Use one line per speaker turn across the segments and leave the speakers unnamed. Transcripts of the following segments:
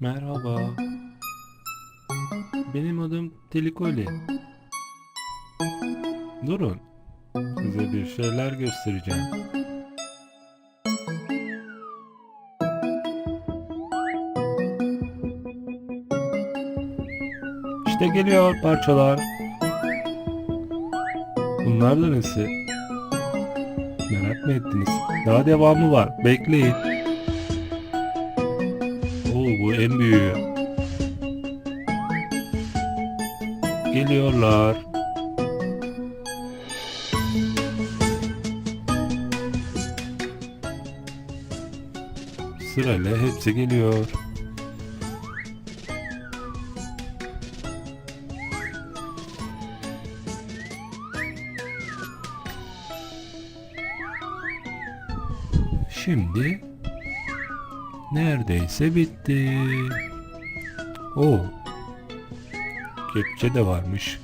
Merhaba. Benim adım Telikoli. Durun. Size bir şeyler göstereceğim. İşte geliyor parçalar. Bunlar da nesi? Merak mı ettiniz? Daha devamı var. Bekleyin. Bu en büyüğü. Geliyorlar. Sırayla hepsi geliyor. Şimdi neredeyse bitti. Oo. Kepçe de varmış.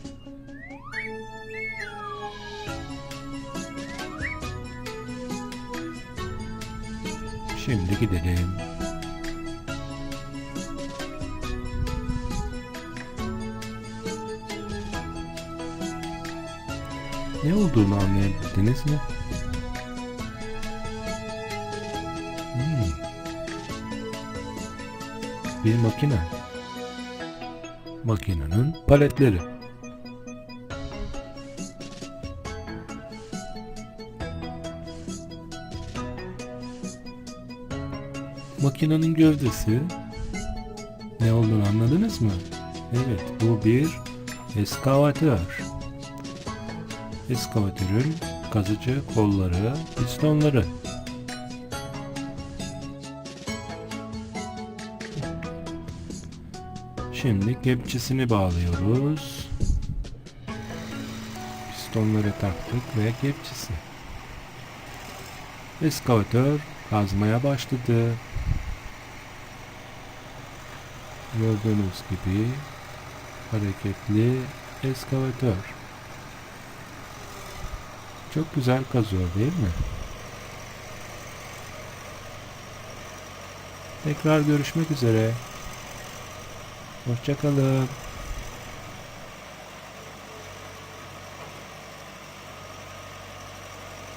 Şimdi gidelim. Ne olduğunu anlayabildiniz mi? Hmm. Bir makine. Makinenin paletleri. Makinenin gövdesi. Ne olduğunu anladınız mı? Evet, bu bir eskavatör. Eskavatörün kazıcı kolları, pistonları. Şimdi kepçesini bağlıyoruz. Pistonları taktık ve kepçesi. Eskavatör kazmaya başladı. Gördüğünüz gibi hareketli eskavatör. Çok güzel kazıyor değil mi? Tekrar görüşmek üzere. Hoşçakalın.